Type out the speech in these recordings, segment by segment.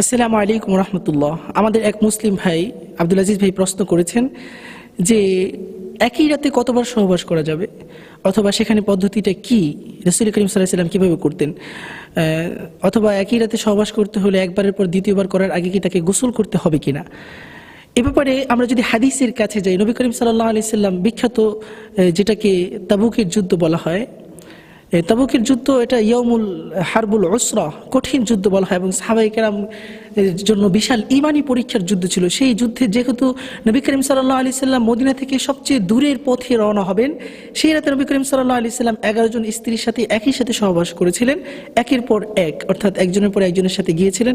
আসসালামু আলাইকুম রহমতুল্লাহ। আমাদের এক মুসলিম ভাই আব্দুল আজিজ ভাই প্রশ্ন করেছেন যে, একই রাতে কতবার সহবাস করা যাবে? অথবা সেখানে পদ্ধতিটা কি? রসুল করিম সাল্লাহ সাল্লাম কীভাবে করতেন? অথবা একই রাতে সহবাস করতে হলে একবারের পর দ্বিতীয়বার করার আগে কি তাকে গোসল করতে হবে কিনা? এ ব্যাপারে আমরা যদি হাদিসের কাছে যাই, নবী করিম সাল্লাহ আলি সাল্লাম বিখ্যাত যেটাকে তাবুকের যুদ্ধ বলা হয় এ, তাবুকের যুদ্ধ, এটা ইয়মুল হারবুল ওসরা কঠিন যুদ্ধ বলা হয় এবং সাহাবাই কেরাম জন্য বিশাল ইমানি পরীক্ষার যুদ্ধ ছিল। সেই যুদ্ধে যেহেতু নবী করিম সাল্লাহ আলি সাল্লাম মদিনা থেকে সবচেয়ে দূরের পথে রওনা হবেন, সেই রাতে নবী করিম সাল্লাহ আলি সাল্লাম এগারো জন স্ত্রীর সাথে একই সাথে সহবাস করেছিলেন, একের পর এক, অর্থাৎ একজনের পর একজনের সাথে গিয়েছিলেন।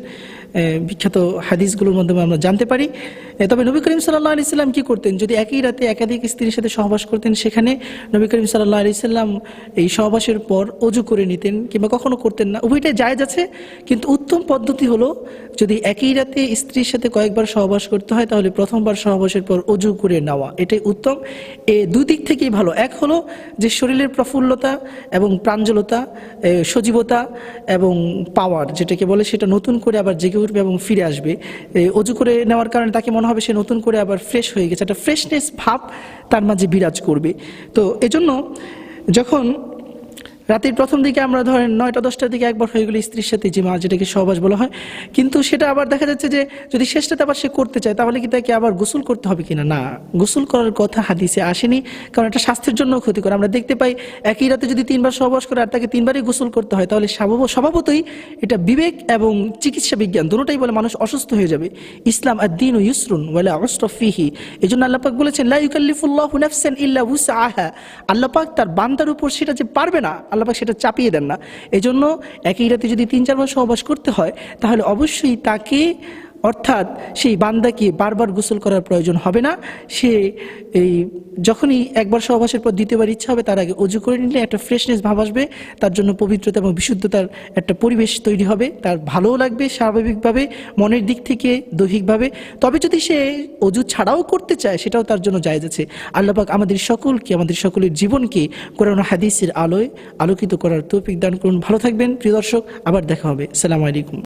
বিখ্যাত হাদিসগুলোর মাধ্যমে আমরা জানতে পারি। তবে নবী করিম সাল্লাহ আলি সাল্লাম কি করতেন? যদি একই রাতে একাধিক স্ত্রীর সাথে সহবাস করতেন, সেখানে নবী করিম সাল্লাহ আলি সাল্লাম এই সহবাসের পর অজু করে নিতেন কিংবা কখনো করতেন না। উভয়টাই জায়েজ আছে, কিন্তু উত্তম পদ্ধতি হলো যদি একই রাতে স্ত্রীর সাথে কয়েকবার সহবাস করতে হয়, তাহলে প্রথমবার সহবাসের পর অজু করে নেওয়া। এটাই উত্তম। এ দুই দিক থেকেই ভালো। এক হলো যে শরীরের প্রফুল্লতা এবং প্রাঞ্জলতা সজীবতা এবং পাওয়ার যেটাকে বলে সেটা নতুন করে আবার জেগে উঠবে এবং ফিরে আসবে। অজু করে নেওয়ার কারণে তাকে মনে হবে সে নতুন করে আবার ফ্রেশ হয়ে গেছে। একটা ফ্রেশনেস ভাব তার মাঝে বিরাজ করবে। তো এজন্য যখন রাতের প্রথম দিকে আমরা ধরেন নয়টা, দশটার দিকে একবার হয়ে গেলে স্ত্রীর সাথে জিমা যেটাকে সহবাস বলা হয়। কিন্তু সেটা আবার দেখা যাচ্ছে যে যদি শেষটাতে আবার সে করতে চায়, তাহলে কি তাকে আবার গোসল করতে হবে কিনা? না, গোসল করার কথা হাদিসে আসেনি, কারণ এটা স্বাস্থ্যের জন্য ক্ষতিকর। আমরা দেখতে পাই একই রাতে যদি তিনবার সহবাস করে আর তাকে তিনবারই গোসল করতে হয়, তাহলে স্বভাব, স্বভাবতই এটা বিবেক এবং চিকিৎসা বিজ্ঞান, দুটোটাই বলে মানুষ অসুস্থ হয়ে যাবে। ইসলাম আর দিন ও ইসরুন ওয়ালা অস্টফিহি এই জন্য আল্লাপাক বলেছেন উসআহা। আল্লাপাক তার বান্দার উপর সেটা যে পারবে না আল্লাপাক সেটা চাপিয়ে দেন না। এজন্য একই রাতে যদি তিন চার মাস সহবাস করতে হয়, তাহলে অবশ্যই তাকে অর্থাৎ সেই বান্দাকে বারবার গোসল করার প্রয়োজন হবে না। সে এই যখনই একবার সহবাসের পর দ্বিতীয়বার ইচ্ছা হবে, তার আগে অজু করে নিলে একটা ফ্রেশনেস ভাব আসবে, তার জন্য পবিত্রতা এবং বিশুদ্ধতার একটা পরিবেশ তৈরি হবে, তার ভালোও লাগবে স্বাভাবিকভাবে, মনের দিক থেকে দৈহিকভাবে। তবে যদি সে অজু ছাড়াও করতে চায়, সেটাও তার জন্য জায়েজ আছে। আল্লাপাক আমাদের সকলকে, আমাদের সকলের জীবনকে কোরআন হাদিসের আলোয় আলোকিত করার তৌফিক দান করুন। ভালো থাকবেন, প্রিয় দর্শক, আবার দেখা হবে। সালাম আলাইকুম।